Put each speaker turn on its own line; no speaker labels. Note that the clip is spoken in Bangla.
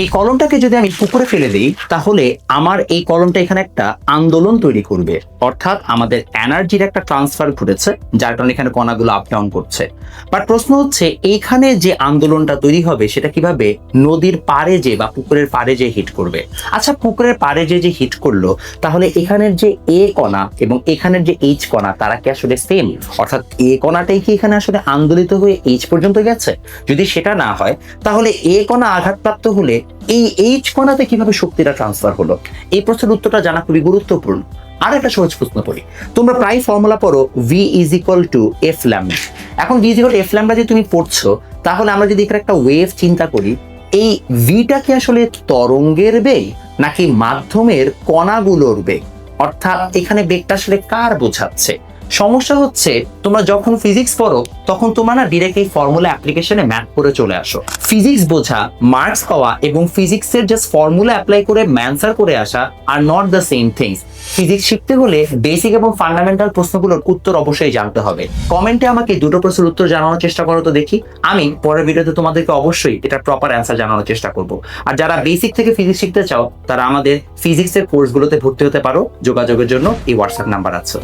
এই কলমটাকে যদি আমি পুকুরে ফেলে দিই, তাহলে আমার এই কলমটা এখানে একটা আন্দোলন তৈরি করবে। অর্থাৎ আমাদের এনার্জির একটা ট্রান্সফার ঘটেছে, যার কারণে এখানে কণাগুলো আপ ডাউন করছে। বাট প্রশ্ন হচ্ছে, এইখানে যে আন্দোলনটা তৈরি হবে, সেটা কীভাবে নদীর পাড়ে যে বা পুকুরের পাড়ে যে হিট করবে? আচ্ছা পুকুরের পাড়ে যে যে হিট করল, তাহলে এখানের যে এ কণা এবং এখানের যে এইচ কণা, তারা কি আসলে সেম অর্থাৎ এ কণাটাই কি এখানে আসলে আন্দোলিত হয়ে এইচ পর্যন্ত গেছে? যদি সেটা না হয়, তাহলে এ কণা আঘাতপ্রাপ্ত হলে এই এইচ কণাতে কীভাবে শক্তিটা ট্রান্সফার হলো? এই প্রশ্নের উত্তরটা জানা খুবই গুরুত্বপূর্ণ। আর একটা সহজ প্রশ্ন করি। তোমরা প্রায় ফর্মুলা পড়ো V is equal to F lambda এখন V is equal F lambda যদি তুমি পড়ছো, তাহলে আমরা যদি এখানে একটা ওয়েভ চিন্তা করি, এই ভিটা কি আসলে তরঙ্গের বেগ, নাকি মাধ্যমের কণাগুলোর বেগ? অর্থাৎ এখানে বেগটা আসলে কার বোঝাচ্ছে? সমস্যা হচ্ছে, তোমরা যখন ফিজিক্স পড়ো, তখন তোমরা না ডিরেক্ট এই ফর্মুলা অ্যাপ্লিকেশনে ম্যাথ করে চলে আসো। ফিজিক্স বোঝা মার্কস পাওয়া এবং ফিজিক্সের জাস্ট ফর্মুলা অ্যাপ্লাই করে ম্যানসার করে আসা আর not the same things physics শিখতে হলে বেসিক এবং ফান্ডামেন্টাল প্রশ্নগুলোর উত্তর অবশ্যই জানতে হবে। কমেন্টে আমাকে দুটো প্রশ্নের উত্তর জানানোর চেষ্টা করো তো দেখি। আমি পরের ভিডিওতে তোমাদেরকে অবশ্যই এটা প্রপার অ্যান্সার জানানোর চেষ্টা করব। আর যারা বেসিক থেকে ফিজিক্স শিখতে চাও, তারা আমাদের ফিজিক্সের কোর্সগুলোতে ভর্তি হতে পারো। যোগাযোগের জন্য এই হোয়াটসঅ্যাপ নাম্বার আছে।